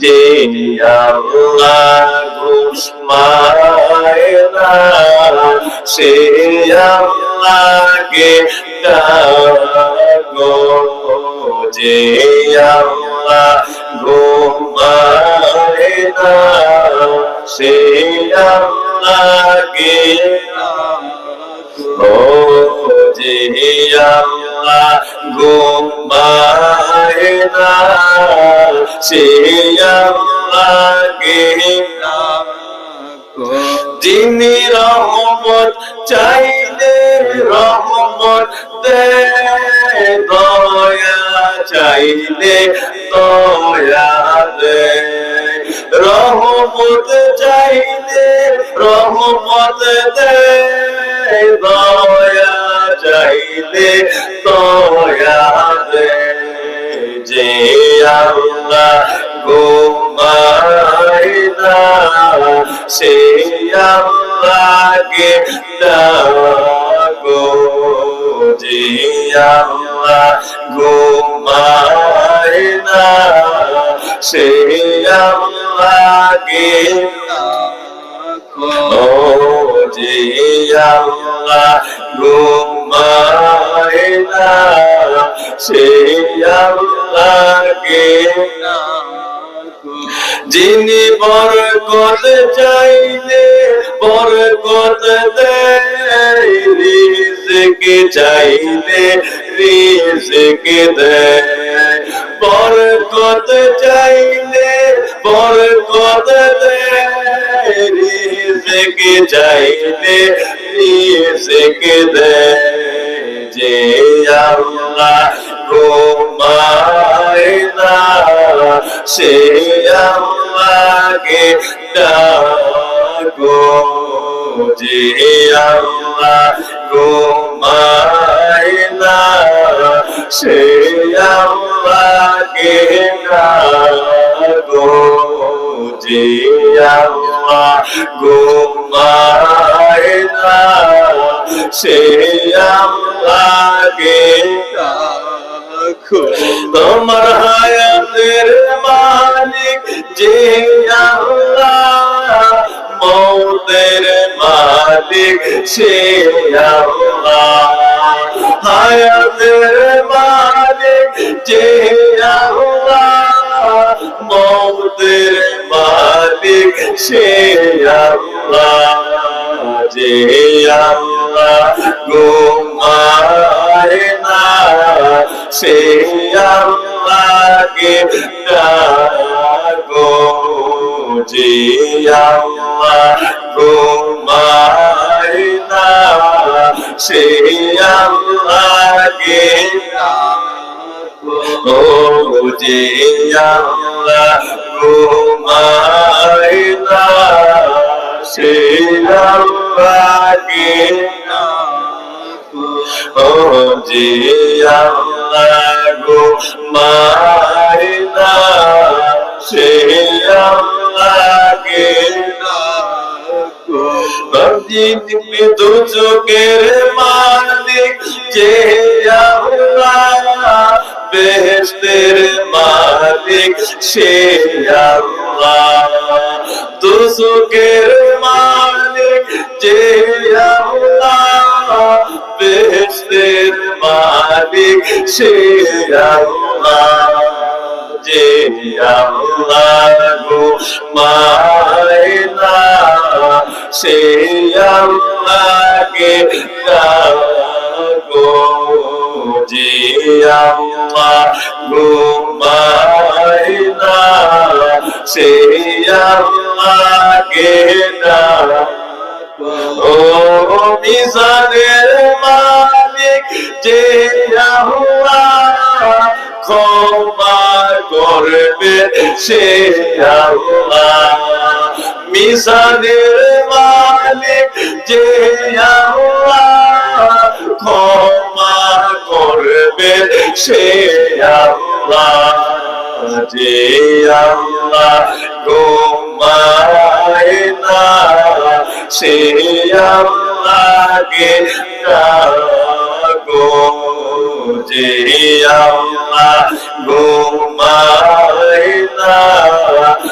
যে আল্লাহ ঘুমায় না সে আল্লাহকে ডাকো যে আল্লাহ ঘুমায় না সে আল্লাহকে ও যে আল্লাহ ঘুমায় না যিনি রহমত চাইলে রহমত দে দয়া চাইলে দয়া দে রহমত চাইলে রহমত দে দয়া চাইলে দয়া দে যে আল্লাহ ঘুমায় না সে আল্লাহকে ডাকো। যে আল্লাহ ঘুমায় না সে আল্লাহকে ও যে আল্লাহ ঘুমায় না সে আল্লাহকে যিনি বরকত চাইলে, বরকত রিজক চাইলে, রিজক দেয়। বরকত চাইলে, বরকত রিজক চাইলে, রিজক দেয়। যে আল্লাহ না সে আল্লাহকে ডাকো যে আল্লাহ ঘুমায় না, সে আল্লাহকে ডাকো যে না, সে আল্লাহকে ডাকো। তোমার হায়াতের যে আল্লাহ মৌতের মালিক সে আল্লাহ। হায়াতের মালিক যে আল্লাহ। মৌতের মালিক সে আল্লাহ। যে আল্লাহ ঘুমায় না, সে আল্লাহ না সে আল্লাহকে ও যে আল্লাহ ঘুমায় না সে আল্লাহকে যিনি দু চোখের মালিক যে আল্লাহ বেহেশতের সে আল্লাহ দু চোখের মালিক যে আল্লাহ বেহেশতের মালিক সে আল্লাহ যে আল্লাহ গো মায়না সে আল্লাহকে ডাকো যে আল্লাহ গো। সে আল্লাহ। মিজানের মালিক যে আল্লাহ। ক্ষমা করবে সে আল্লাহ। যে আল্লাহ না, সে আল্লাহকে ডাকো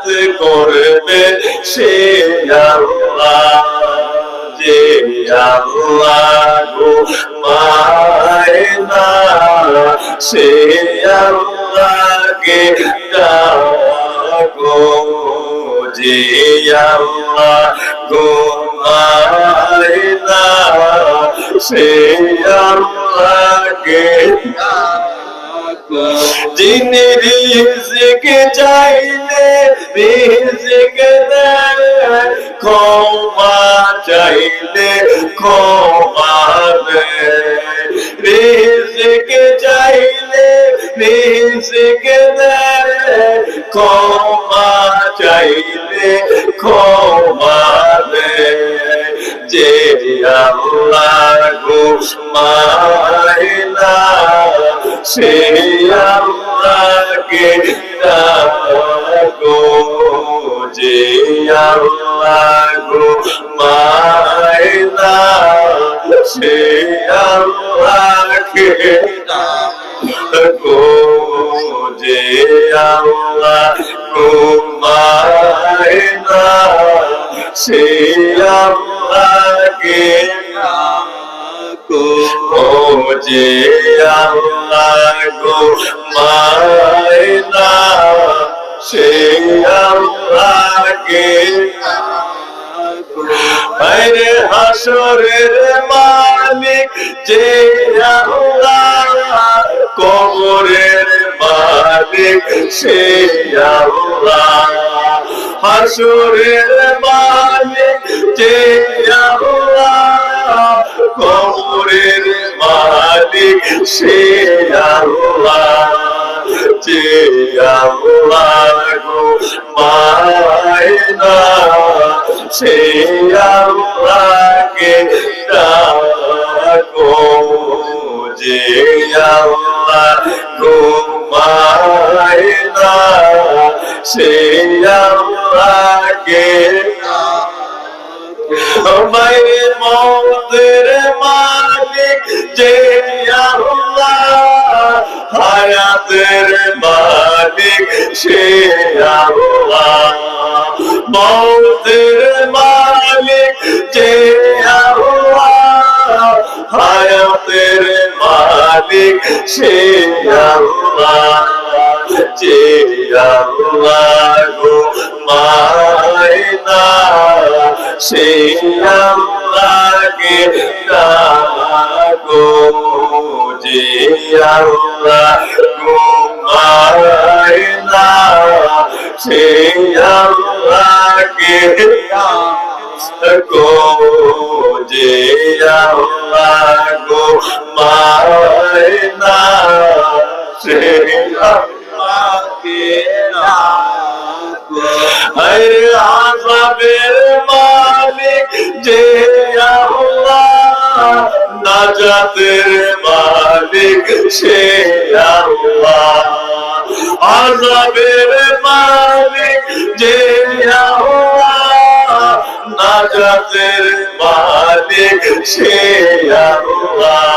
নাজাত করবে সে আল্লাহ, যে আল্লাহ গো মায়না সে আল্লাহকে ডাকো, যে আল্লাহ গো মায়না সে আল্লাহকে যিনি রিজিক চাইলে রিজিক দেয় ক্ষমা চাইলে ক্ষমা দেয় রিজিক চাইলে রিজিক দেয় ক্ষমা চাইলে ক্ষমা দেয় যে আল্লাহ গো মায়না সে আল্লাহকে আল্লাহ গো মায়না সে আল্লাহকে ডাকো যে আল্লাহ গো মায়না সে আল্লাহকে যে আল্লাহ গো মায়না সে আল্লাহকে আরে হাসরের মালিক যে আল্লাহ, কবরের মালিক সে আল্লাহ। হাসরের মালিক যে আল্লাহ, কবরের মালিক সে আল্লাহ। যে আল্লাহ গো মায়না সে আল্লাহকে ডাকো যে আল্লাহ গো মায়না সে আল্লাহকে মায়ের মতের মালিক যে আল্লাহ হায়াতের মালিক সে আল্লাহ মতের মালিক যে হায়াতের মালিক সে আল্লাহ। যে আল্লাহ গো মায়না সে আল্লাহকে ডাকো। যে গো মায়না সে আল্লাহকে ডাকো যে আল্লাহ গো মায়না সে আল্লাহকে ডাকো হরে আজাবের মালিক যে আল্লাহ নাজাতের মালিক সে আল্লাহ আজাবের মালিক যে নাজাতের মালিক সে আল্লাহ,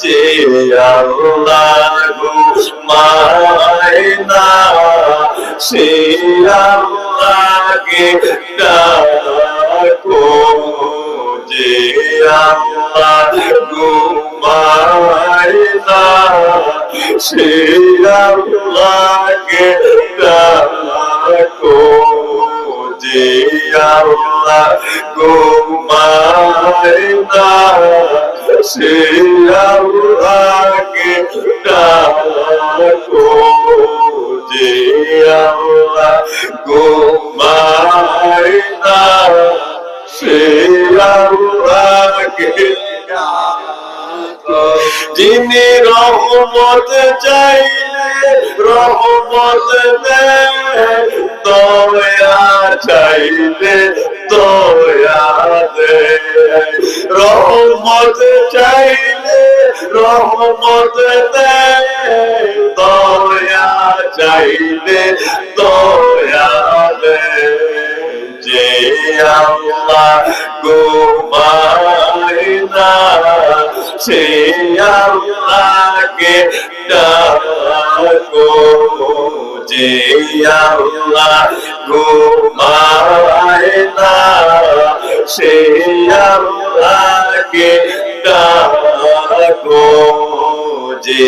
যে আল্লাহ মায়না সে আল্লাহকে ডাকো, যে আল্লাহ গো মায়না সে আল্লাহকে ডাকো যে আল্লাহ গো মায়না সে আল্লাহকে ডাকো যে রহ রহমত চাইলে, রহমত দেয়। দয়া চাইলে দয়া দেয়। রহমত চাইলে, রহমত দেয়। দয়া চাইলে দয়া দেয়। যে আল্লাহ গোমায় না সে আল্লাহকে ডাকো, যে আল্লাহ গোমায় না, সে আল্লাহকে ডাকো, যে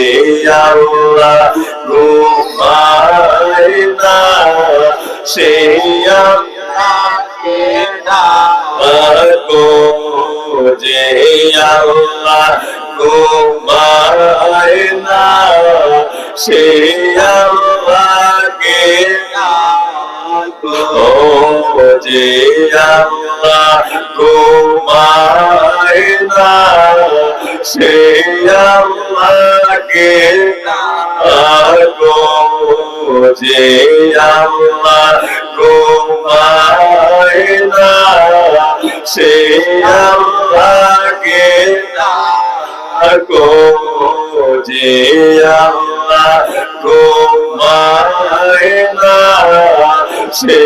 আল্লাহ গোমায় না, সে আল্লাহকে ডাকো, যে আল্লাহ সে ডাকো যে আল্লাহ গোমায় না সে ডাকো যে আল্লাহ গোমায় না সে আল্লাহকে ডাকো যে আল্লাহ গোমায় না সে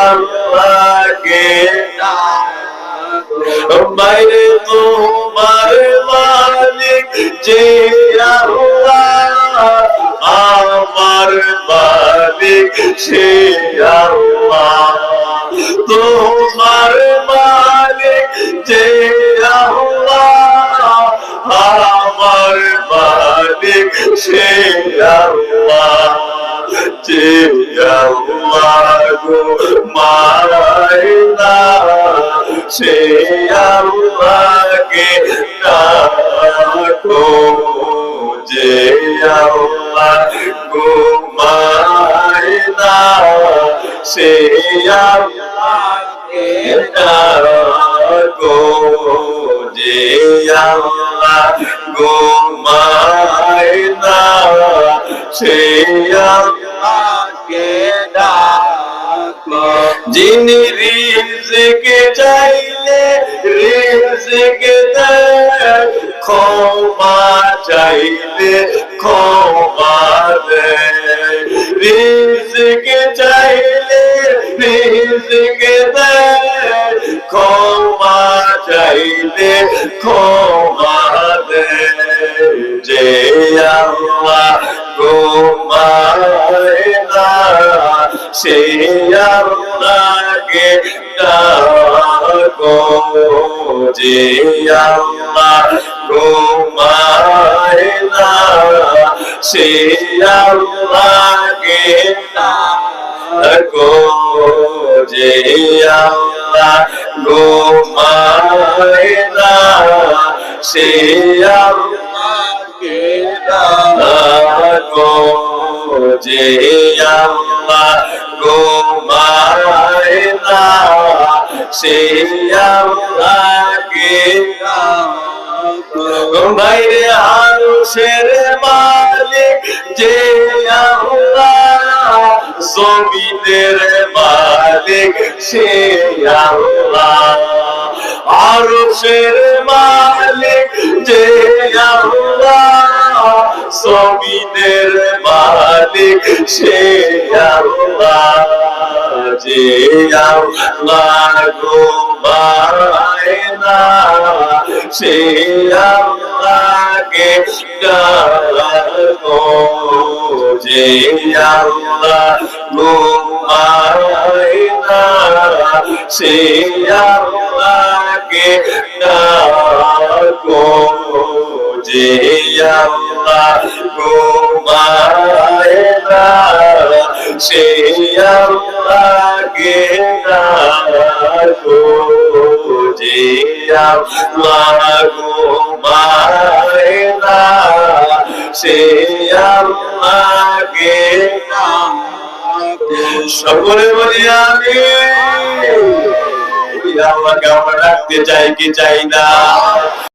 আল্লাহকে বাইরে তোমার আমার মালিক সে আল্লাহ। মায়না সে আল্লাহকে ডাকো, যে আল্লাহ গো মায়না সে আল্লাহকে ডাকো, যে আল্লাহ গো মায়না সে যিনি রিজিক চাইলে, রিজিক দেয় ক্ষমা চাইলে ক্ষমা দেয় রিজিক চাইলে, রিজিক দেয় ক্ষমা চাইলে ক্ষমা দেয় যে আল্লাহ গোমায় না সে আল্লাহকে ডাকো যে আল্লাহ গোমায় না। সে আল্লাহকে ডাকো যে আল্লাহ গোমায় না। সে আল্লাহকে যে আল্লাহ গোমায় না সে আল্লাহকে বাইরে আরশের মালিক, যে আল্লাহ জমিনের মালিক, সে আল্লাহ। আরশের মালিক, যে আল্লাহ জমিনের মালিক সে আল্লাহ। যে আল্লাহ গো না, সে আল্লাহকে যে আল্লাহ না, সে আল্লাহকে যে আল্লাহ সে ডাকো যে আল্লাহ গো না। সে আল্লাহকে সকলে বলি আমি আল্লাহকে আমরা ডাকতে চাই কি চাই না?